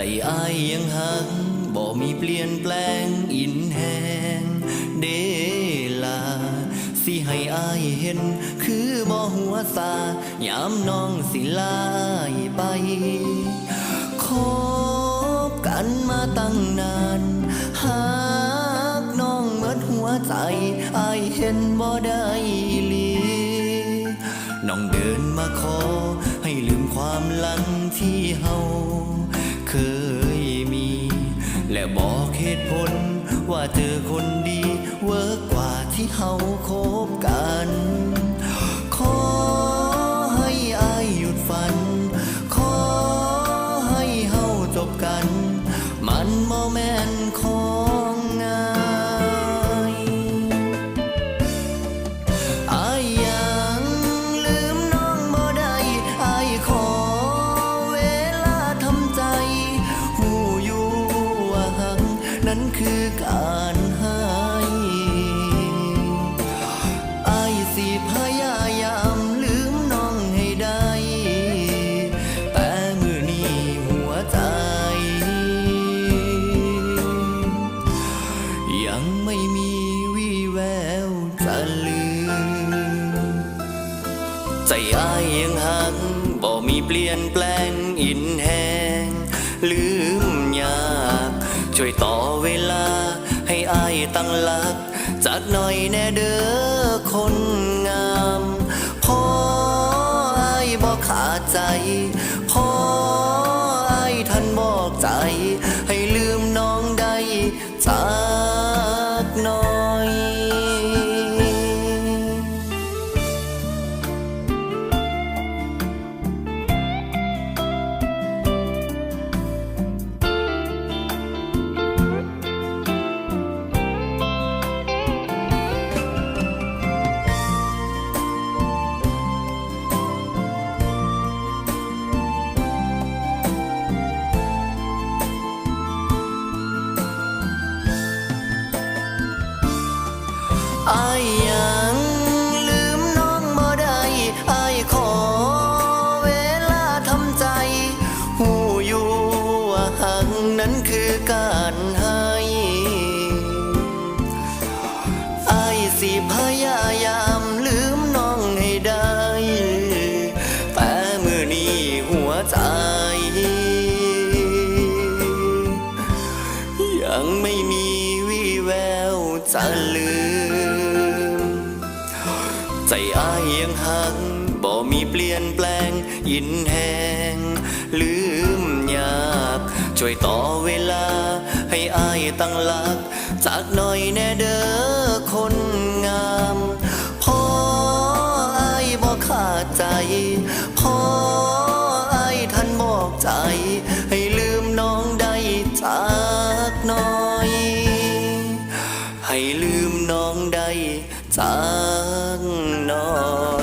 ใจอายยังหักบ่มีเปลี่ยนแปลงอินแหงเดลา สิให้อายเห็น คือบ่หัวซายามน้องสิลายไปคบกันมาตั้งนานหากน้องเมิดหัวใจอายเห็นบ่ได้อีหลีน้องเดินมาขอ ให้ลืมความลังที่เฮา ตุผลว่าเจอคนดีเนั้นคือการให้อายสิพยายามลืมน้องให้ได้ แต่มือนี้หัวใจ ยังไม่มีวี่แววจะลืม ใจอายยังหักบ่มีเปลี่ยนแปลงอินแหงลืมยา ช่วยต่อเวลา ให้อายตั้งหลัก จักหน่อยแน่เด้อคนงามพออายบอกขาดใจพออายท่านบอกใจ ให้ลืมน้องได้จ้า อายยังลืมน้องบ่ได้อายขอเวลาทำใจ หูอยู่ว่าหักนั้นคือการให้อายสิพยายามลืมน้องให้ได้ แต่มือนี้หัวใจ ยังไม่มีวี่แววจะลืม ใจอายยังหักบ่มีเปลี่ยนแปลง ยินแหงลืมอยาก ช่วยต่อเวลา ให้อายตั้งหลัก จากหน่อยแน่เด้อคนงามพออายบ่ขาดใจพออายท่านบอกใจ 灿烂